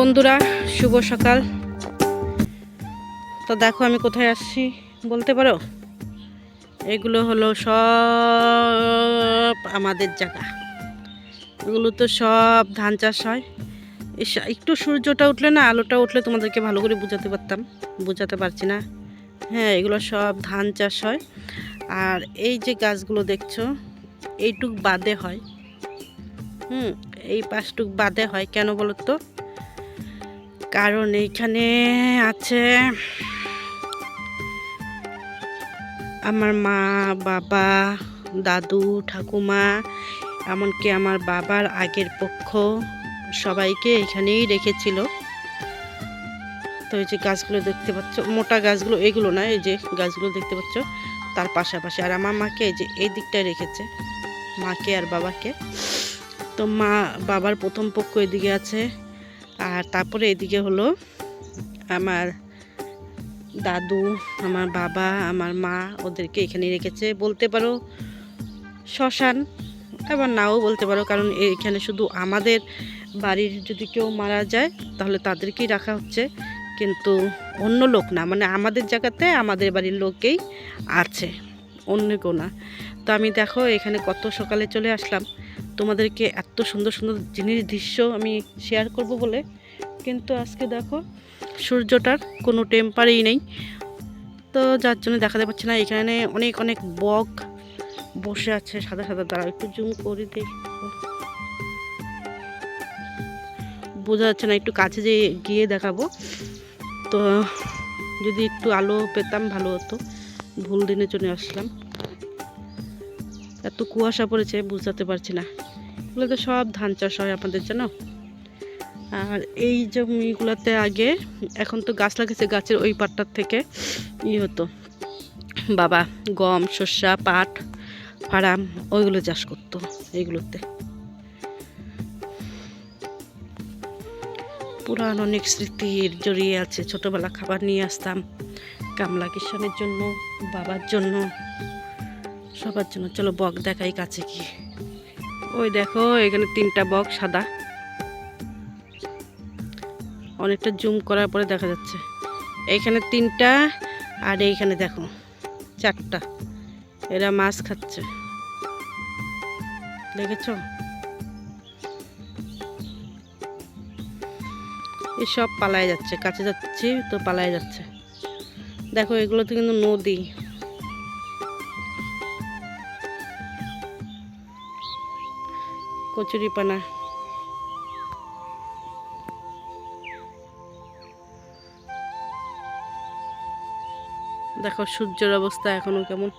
বন্ধুরা, শুভ সকাল। তো দেখো আমি কোথায় আসছি, বলতে পারো? এগুলো হলো সব আমাদের জায়গা। এগুলো তো সব ধান চাষ হয়। একটু সূর্যটা উঠলে না, আলোটা উঠলে তোমাদেরকে ভালো করে বোঝাতে পারতাম। বোঝাতে পারছি না। হ্যাঁ এগুলো সব ধান চাষ হয়। আর এই যে গাছগুলো দেখছ, এইটুক বাদে হয়। হুম, এই পাঁচটুক বাদে হয়। কেন বলো তো কারণ এইখানে আছে আমার মা, বাবা, দাদু, ঠাকুমা, এমনকি আমার বাবার আগের পক্ষ সবাইকে এখানেই রেখেছিল। তো এই যে গাছগুলো দেখতে পাচ্ছ, মোটা গাছগুলো, এগুলো না, এই যে গাছগুলো দেখতে পাচ্ছ, তার পাশাপাশি। আর আমার মাকে এই যে এই দিকটায় রেখেছে, মাকে আর বাবাকে। তো মা, বাবার প্রথম পক্ষ এদিকে আছে আর তারপরে এদিকে হলো আমার দাদু, আমার বাবা, আমার মা ওদেরকে এখানে রেখেছে। বলতে পারো শ্মশান, আবার নাও বলতে পারো, কারণ এখানে শুধু আমাদের বাড়ির যদি কেউ মারা যায়, তাহলে তাদেরকেই রাখা হচ্ছে। কিন্তু অন্য লোক না মানে আমাদের জায়গাতে আমাদের বাড়ির লোকেই আছে, অন্য কেউ না। তো আমি দেখো এখানে কত সকালে চলে আসলাম। তোমাদেরকে এত সুন্দর সুন্দর জিনিস দৃশ্য আমি শেয়ার করব বলে। কিন্তু আজকে দেখো, সূর্যটার কোনো টেম্পারেই নেই। তো যার জন্য দেখাতে পাচ্ছি না, এখানে অনেক অনেক বক বসে আছে সাদা সাদা। দাঁড়া একটু জুম করে দিই বোঝা যাচ্ছে না, একটু কাছে যে গিয়ে দেখাবো। তো যদি একটু আলো পেতাম ভালো হতো। ভুল দিনে চলে আসলাম। এত কুয়াশা পড়েছে, বুঝতে পারছি না। এগুলো তো সব ধান চাষ হয় আপনাদের জানো আর এই জমিগুলোতে আগে এখন তো গাছ লাগিয়েছে গাছের ওই পাটটার থেকে ই হতো। বাবা গম শস্যা পাট, ফারাম ওইগুলো চাষ করতো এইগুলোতে পুরান অনেক স্মৃতির জড়িয়ে আছে। ছোটবেলা খাবার নিয়ে আসতাম কামলা কিষানের জন্য, বাবার জন্য, সবার জন্য। চলো বক দেখাই কাছে কি ওই দেখো, এখানে তিনটা বক, সাদা। অনেকটা জুম করার পরে দেখা যাচ্ছে। এইখানে তিনটা আর এইখানে দেখো, চারটা। এরা মাছ খাচ্ছে। দেখেছ? এসব পালায় যাচ্ছে, কাছে যাচ্ছি তো পালায় যাচ্ছে। দেখো এগুলো তো কিন্তু নদী। কচুরিপানা। দেখো সূর্যের অবস্থা এখনও কেমন।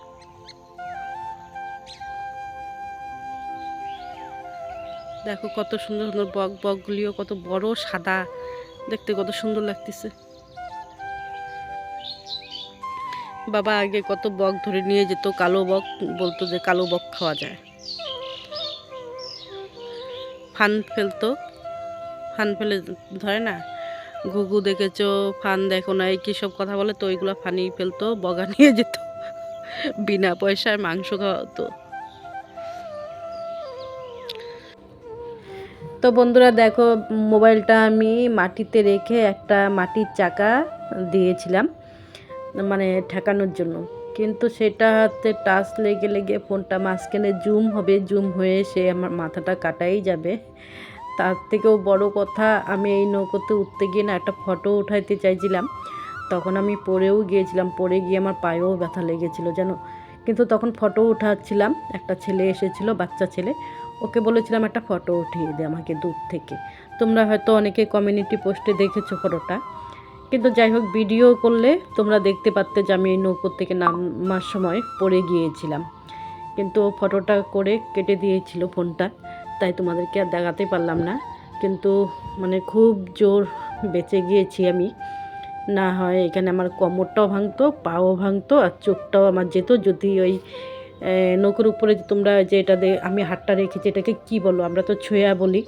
দেখো কত সুন্দর সুন্দর বক বকগুলিও কত বড় সাদা। দেখতে কত সুন্দর লাগতেছে। বাবা আগে কত বক ধরে নিয়ে যেত, কালো বক বলতো যে কালো বক খাওয়া যায়। ফান ফেলতো। ফান ফেলে ধরে না? ঘুঘু দেখেছ, ফান দেখো না এই কী সব কথা বলে? তো ওইগুলো ফানি ফেলতো, বগা নিয়ে যেত। বিনা পয়সায় মাংস খাওয়াতো। তো বন্ধুরা দেখো, মোবাইলটা আমি মাটিতে রেখে একটা মাটির চাকা দিয়েছিলাম মানে ঠেকানোর জন্য। কিন্তু সেটা হাতে টাচ লেগে লেগে ফোনটা মাঝখানে জুম হবে, জুম হয়ে সে আমার মাথাটা কাটাই যাবে। তার থেকেও বড় কথা, আমি এই নৌকোতে উঠতে গিয়ে না একটা ফটো উঠাইতে চাইছিলাম। তখন আমি পড়েও গিয়েছিলাম, পড়ে গিয়ে আমার পায়েও ব্যথা লেগেছিল, যেন। কিন্তু তখন ফটো উঠাচ্ছিলাম, একটা ছেলে এসেছিল, বাচ্চা ছেলে। ওকে বলেছিলাম, একটা ফটো উঠিয়ে দে আমাকে দূর থেকে। তোমরা হয়তো অনেকে কমিউনিটি পোস্টে দেখেছ ফটোটা। কিন্তু যাই হোক ভিডিও করলে তোমরা দেখতে পারতে যে আমি এই নৌকো থেকে নামার সময় পড়ে গিয়েছিলাম। কিন্তু ফটোটা করে কেটে দিয়েছিল ফোনটা, তাই তোমাদেরকে আর দেখাতে পারলাম না। কিন্তু মানে খুব জোর বেঁচে গিয়েছি আমি। না হয় এখানে আমার কোমরটাও ভাঙতো, পাও ভাঙতো, আর চোখটাও আমার যেত। যদি ওই নৌকোর উপরে তোমরা যে এটা আমি হাতটা রেখেছি এটাকে কি বলো? আমরা তো ছোঁয়া বলি।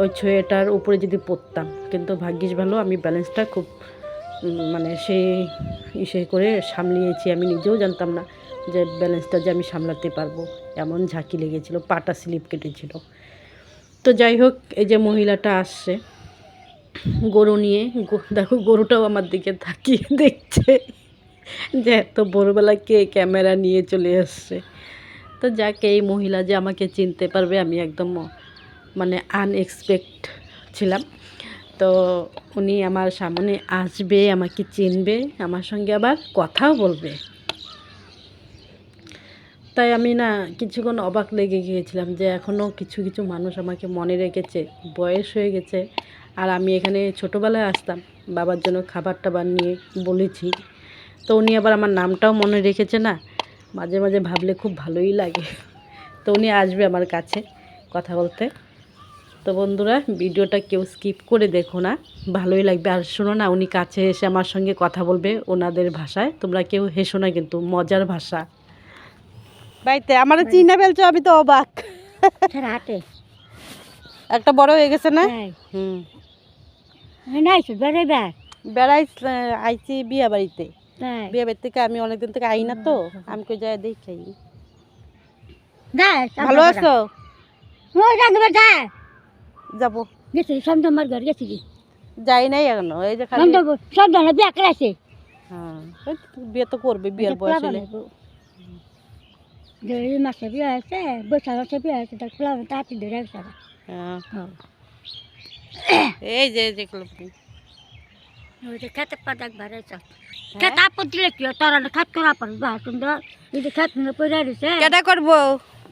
ওই ছোঁয়াটার উপরে যদি পড়তাম। কিন্তু ভাগ্যিস ভালো আমি ব্যালেন্সটা খুব মানে সেই ইসে করে সামলিয়েছি। আমি নিজেও জানতাম না যে ব্যালেন্সটা যে আমি সামলাতে পারব। এমন ঝাঁকি লেগেছিল, পাটা স্লিপ কেটেছিল। তো যাই হোক, এই যে মহিলাটা আসছে, গরু নিয়ে দেখো গরুটাও আমার দিকে তাকিয়ে দেখছে যে এত ভোরবেলা কে ক্যামেরা নিয়ে চলে আসছে। তো যাকে, এই মহিলা যে আমাকে চিনতে পারবে, আমি একদম মানে আনএক্সপেক্ট ছিলাম। তো উনি আমার সামনে আসবে, আমাকে চিনবে, আমার সঙ্গে আবার কথাও বলবে। তাই আমি না কিছুক্ষণ অবাক লেগে গিয়েছিলাম যে এখনও কিছু কিছু মানুষ আমাকে মনে রেখেছে, বয়স হয়ে গেছে। আর আমি এখানে ছোটোবেলায় আসতাম, বাবার জন্য খাবার টাবার নিয়ে বলেছি। তো উনি আবার আমার নামটাও মনে রেখেছে না, মাঝে মাঝে ভাবলে খুব ভালোই লাগে। তো উনি আসবে আমার কাছে কথা বলতে। তো বন্ধুরা ভিডিওটা কেউ স্কিপ করে দেখো না। ভালোই লাগবে। আর শোনো না উনি কাছে এসে আমার সঙ্গে কথা বলবে ওনাদের ভাষায়। তোমরা কেউ হেসো না কিন্তু মজার ভাষা। বাইতে আমার চিনা ফেলছো আমি তো অবাক। একটা বড় হয়ে গেছে না? হুম। নাই বেড়াইবার বেড়াই আইছি বিয়া বাড়িতে। বিয়া বাড়ি থেকে আমি অনেকদিন থেকে আই না তো আমি কই যাই দেখি ভালো আছো? ও যাব। গেছি সন্ধ্যমার ঘর গেছি কি? যাই নাই এখনও এই যে খালি সন্ধ্যা সন্ধ্যা বিয়া করেছে হ্যাঁ বিয়ে তো করবে বিয়ের বয়স হলে এই মাসে বিয়ে আছে বৈশাখ মাসে বিয়ে আছে তার প্লাব তাঁতি ধরে রাখছে হ্যাঁ। এই যে ওই যে খেতে পাতাক বাড়াইছ। খেতে আপদ দিলে কি তোরা খাত করা পারবে বা সুন্দর। এই যে খেত নিয়ে পড়ে কেটা করব?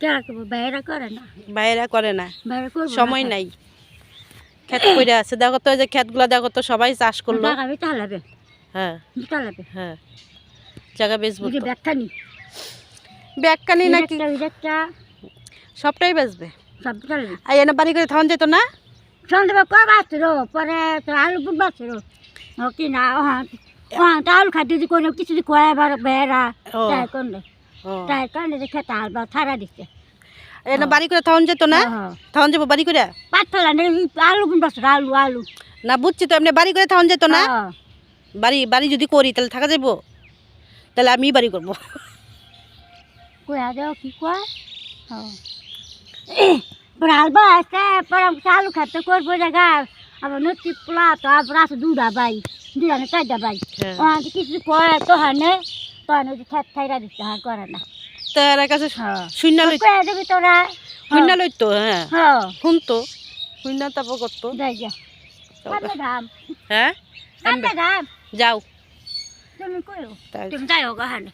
কেরা করব? বাইরে করে না। বাইরে করে না। বাইরে করব সময় নাই। ক্ষেত পড়ে আছে। দেখো তো এই যে ক্ষেতগুলো দেখো তো সবাই চাষ করল। হ্যাঁ। হ্যাঁ। জায়গা বেচবো এই যে তো। ব্যাগটা নি। ব্যাগকানি নাকি? সবটাই বেচবে? আর এনে বাড়ি করে থাউন যেত না? সন্ধ্যা কবে আসছিল পরে তো আলু বুট বাসছিল ও কি না হ্যাঁ। হ্যাঁ তা আলু খাদ্য যদি কোনো কিছু যদি করে বেড়া তাই ও। তাই করলে যে খেতে আলবা ছাড়া দিচ্ছে। এনে বাড়ি করে থাউন যেত না। থাউন যাব বাড়ি করে? পাথর নেই আলু বাসছিল আলু আলু। না বুঝছি তো এমনি বাড়ি করে থাউন যেত না? হ্যাঁ। বাড়ি বাড়ি যদি করি তাহলে থাকা যাব তাহলে আমি বাড়ি করব। কি কয়? হ্যাঁ। আলবা আসছে আলু খাতে করব জায়গা আবার নদী পোলা তো আবার আছে দুটা বাই দুটা না চারটা বাই হ্যাঁ। কিছু করে তো হানে তো হানে যে খেত খাইরা হ্যাঁ করে না। তো কাছে হ্যাঁ। শূন্য লই তোরা। শূন্য লইতো হ্যাঁ। হ্যাঁ। শুনতো। শূন্য তারপর করতো যাই যা কান্দে ঘাম হ্যাঁ কান্দে ঘাম যাও তুমি কইও তাই তুমি যাই হোক হানে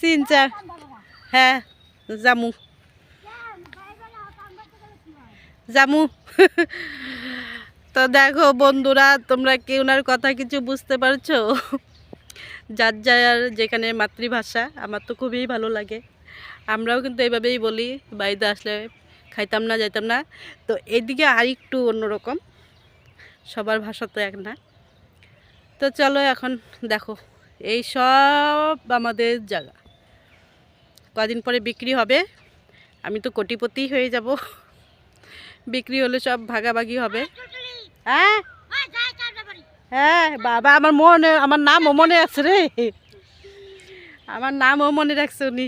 চিনচা হ্যাঁ জামু জামু তো দেখো বন্ধুরা, তোমরা কি ওনার কথা কিছু বুঝতে পারছ? যার যার যেখানে মাতৃভাষা, আমার তো খুবই ভালো লাগে। আমরাও কিন্তু এইভাবেই বলি, বাড়িতে আসলে খাইতাম না, যাইতাম না। তো এদিকে আরেকটু অন্যরকম, সবার ভাষা তো এক না। তো চলো এখন দেখো, এই সব আমাদের জায়গা। কদিন পরে বিক্রি হবে, আমি তো কোটিপতি হয়ে যাব। বিক্রি হলে সব ভাগাভাগি হবে। হ্যাঁ? হ্যাঁ বাবা আমার মনে আমার নামও মনে আছে রে। আমার নামও মনে রাখছে উনি।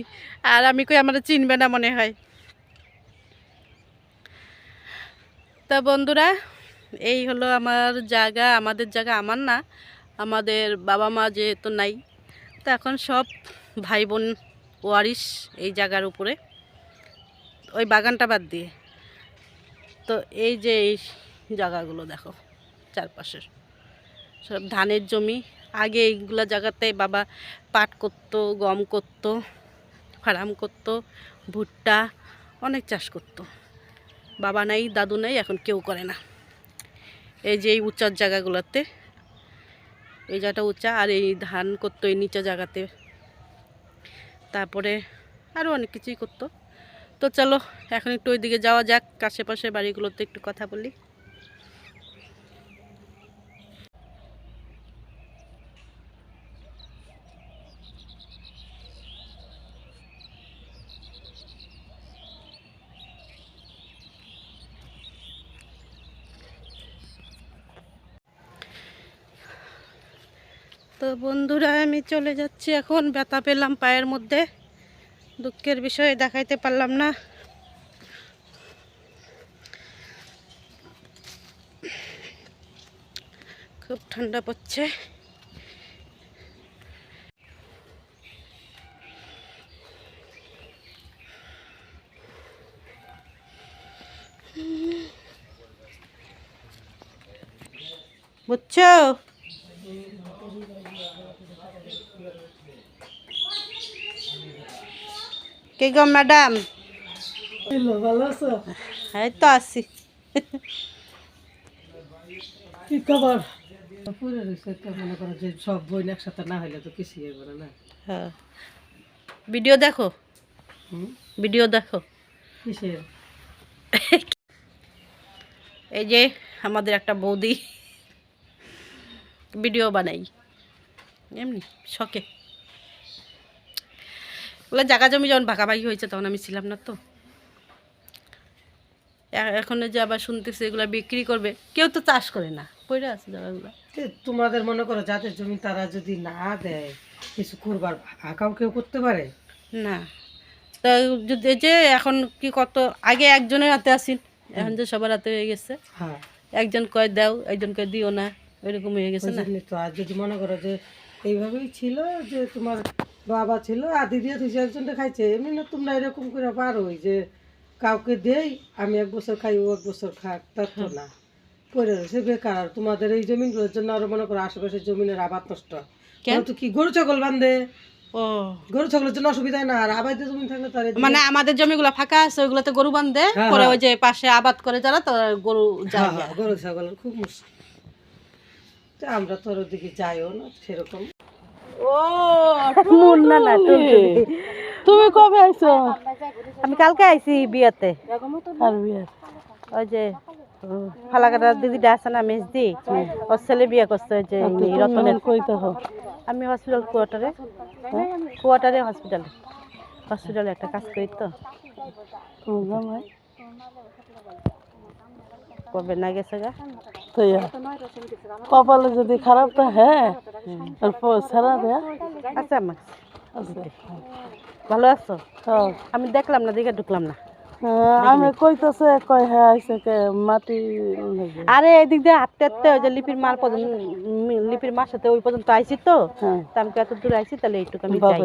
আর আমি কই আমার চিনবে না মনে হয়। তা বন্ধুরা এই হলো আমার জায়গা আমাদের জায়গা আমার না আমাদের বাবা মা যেহেতু নাই তো এখন সব ভাই বোন ওয়ারিস এই জায়গার উপরে। ওই বাগানটা বাদ দিয়ে। তো এই যে এই জায়গাগুলো দেখো, চারপাশের। সব ধানের জমি, আগে এইগুলো জায়গাতে বাবা পাট করতো, গম করতো, ফার্ম করতো, ভুট্টা, অনেক চাষ করতো। বাবা নাই, দাদু নাই, এখন কেউ করে না। এই যে এই উঁচার জায়গাগুলোতে, এই জায়গাটা উঁচা, আর এই ধান করতো এই নিচা জায়গাতে। তারপরে আরও অনেক কিছুই করতো। তো চলো, এখন একটু ওইদিকে যাওয়া যাক আশেপাশে বাড়িগুলোতে একটু কথা বলি। তো বন্ধুরা, আমি চলে যাচ্ছি এখন। ব্যথা পেলাম পায়ের মধ্যে। দুঃখের বিষয়ে, দেখাইতে পারলাম না। খুব ঠান্ডা পড়ছে। বুঝছ? কে গো ম্যাডাম? এই তো আছি। কি খবর? পুরে রয়েছে মনে করো যে সব একসাথে না হইলে তো কিছুই হবে না হ্যাঁ। ভিডিও দেখো? ভিডিও দেখো। কিসের? এই যে আমাদের একটা বৌদি ভিডিও বানাই। এমনি শখে। ওগুলো জায়গা জমি যখন ভাগাভাগি হয়েছে তখন আমি ছিলাম না তো। এখন যে আবার শুনতেছি এগুলো বিক্রি করবে কেউ তো চাষ করে না। পড়ে আছে জায়গাগুলো। তোমাদের মনে করো যাদের জমি তারা যদি না দেয় কিছু করবার আঁকাও কেউ করতে পারে? না। তা যদি যে এখন কি কত আগে একজনের হাতে আসিল এখন যে সবার হাতে হয়ে গেছে। হ্যাঁ। একজন কয় দাও একজন কয় দিও না। ওইরকম হয়ে গেছে না। তো। আর যদি মনে করো যে এইভাবেই ছিল যে তোমার বাবা ছিল আদি দিয়ে তুই একজনটা খাইছে। এমনি না তোমরা এরকম করে পারোই যে কাউকে দেই আমি এক বছর খাই ও এক বছর খাক তার তো না। পড়ে রয়েছে বেকার আর তোমাদের এই জমিনগুলোর জন্য আরও মনে করো আশেপাশের জমিনের আবাদ নষ্ট। কেন? তো কি গরু ছাগল বান্ধে। ও। গরু ছাগলের জন্য অসুবিধা না আর আবাদ জমি থাকলে তার মানে আমাদের জমিগুলো ফাঁকা আছে ওইগুলোতে গরু বান্ধে হ্যাঁ, পরে হ্যাঁ। ওই যে পাশে আবাদ করে যারা তো গরু হ্যাঁ, গরু ছাগলের খুব মুশকিল। আমরা তো ওদিকে দিকে যাইও না সেরকম। ও মুন্না না তুমি। কবে আইছো? আমি কালকে আইছি বিয়েতে। আর বিয়ে। ওই যে ফালাকাটার দিদিটা আছে না মেজদি? ওর ছেলে বিয়ে করছে যে এই রতনের। কইতে হোক আমি হসপিটাল কোয়ার্টারে কোয়ার্টারে হসপিটালে হসপিটালে একটা কাজ করি তো। কবে না গেছে গা? কপালে যদি খারাপ তো হ্যাঁ পয়সা দেয়া। আচ্ছা আমার ভালো আছো? আমি দেখলাম না দেখে ঢুকলাম না। আমি কইতেছে কয় হ্যাঁ আইসে কে মাটি আরে এদিক দিয়ে হাঁটতে হাঁটতে ওই যে লিপির মার পর্যন্ত লিপির মার সাথে ওই পর্যন্ত আইছি তো। হ্যাঁ। তা আমি এত দূর আইছি তাহলে এইটুকু আমি যাই।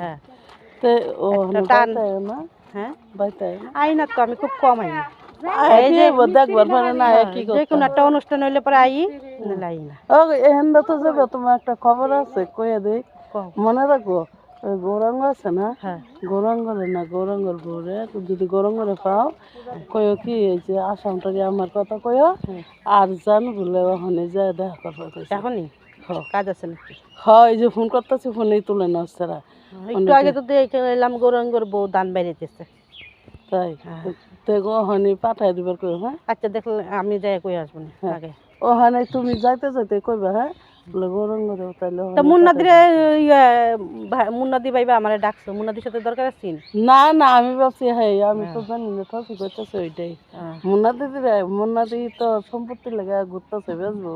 হ্যাঁ। তে ও টান। হ্যাঁ। বাইতে আই না তো আমি খুব কম আই না এই যে দেখবার পারে না কি যে কোনো একটা অনুষ্ঠান হইলে পরে আই না ও এহেন্দা তো যাবে তোমার একটা খবর আছে কইয়া দেই মনে রাখো গৌরাঙ্গ আছে না? হ্যাঁ। গৌরাঙ্গরে না গৌরাঙ্গর যদি গৌরাঙ্গরে পাও কয়ো কি এই যে আসামটাকে আমার কথা কয়ো আর জান বলে ওখানে যায় দেখা কইছে এখনই? কাজ আছে নাকি? হয় যে ফোন করতেছি ফোনেই তুলে না তারা একটু আগে তো দেখে এলাম গৌরঙ্গর বউ দান বেরিয়েছে তাই তো ওখানে পাঠাই দিবার কই হ্যাঁ? আচ্ছা দেখলে আমি যাই কই আসব না আগে। ওখানে তুমি যাইতে যাইতে কইবা হ্যাঁ? মুন্নাদি ভাইবা আমারে ডাকছো মুন্নাদির সাথে দরকার আছে না না আমি ভাবছি হ্যাঁ আমি তো জানি না থাকি করতেছে ওইটাই। হ্যাঁ। মুন্না রে মুন্না তো সম্পত্তি লেগে ঘুরতেছে বেসবো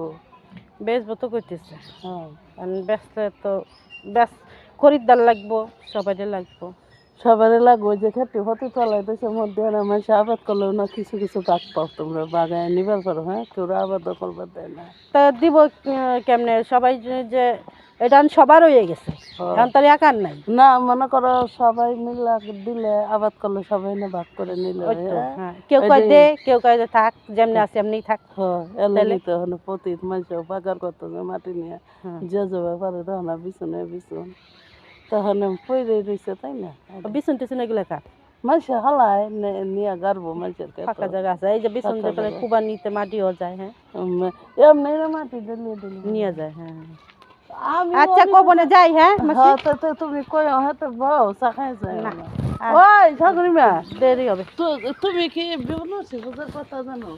বেচবো তো করতেছে হ্যাঁ। বেচলে তো বেচ খরিদ্দার লাগবো সবাই লাগবো। সবারই লাগবে যে খেতে হতে চলাইতেছে মধ্যে না মানুষ আবাদ করলেও না কিছু কিছু ভাগ পাও তোমরা বাগায় নিবার পারো হ্যাঁ? কেউ আবাদ করবার দেয় না। তা দিব কেমনে? সবাই যে- এটা সবার হয়ে গেছে। এখন তার একার নাই। না মনে করো সবাই মিলে দিলে আবাদ করলে সবাই না ভাগ করে নিলে তো, হ্যাঁ। কেউ কয় দে কেউ কয় যে থাক যেমনি আছে এমনি থাক। হ্যাঁ এলে তো হলো প্রতি মানুষ বাগার করতো মাটি নিয়ে। হ্যাঁ। যে যে ব্যাপারে তখন বিছুনে বিছুন তখন পইরে রয়েছে তাই না? বিছুন টিছুন এগুলো কার? মানুষ হালায় নিয়ে গারবো মানুষের ফাঁকা জায়গা আছে এই যে বিছুন যেখানে কুবা নিতে মাটিও যায় হ্যাঁ? এমনি মাটি নিয়ে যায় হ্যাঁ। আচ্ছা কবনে যাই হ্যাঁ? হ্যাঁ তুমি কই হয়তো বউ চাখাই যায় না। ওই ঠাকুরি দেরি হবে। তুমি কি কথা জানো?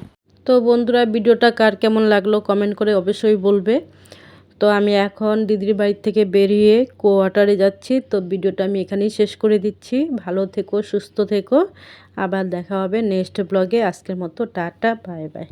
তো বন্ধুরা ভিডিওটা কার কেমন লাগল কমেন্ট করে অবশ্যই বলবে। তো আমি এখন দিদির বাড়ির থেকে বেরিয়ে কোয়ার্টারে যাচ্ছি। তো ভিডিওটা আমি এখানেই শেষ করে দিচ্ছি। ভালো থেকো, সুস্থ থেকো। আবার দেখা হবে নেক্সট ব্লগে। আজকের মতো টাটা, বাই বাই।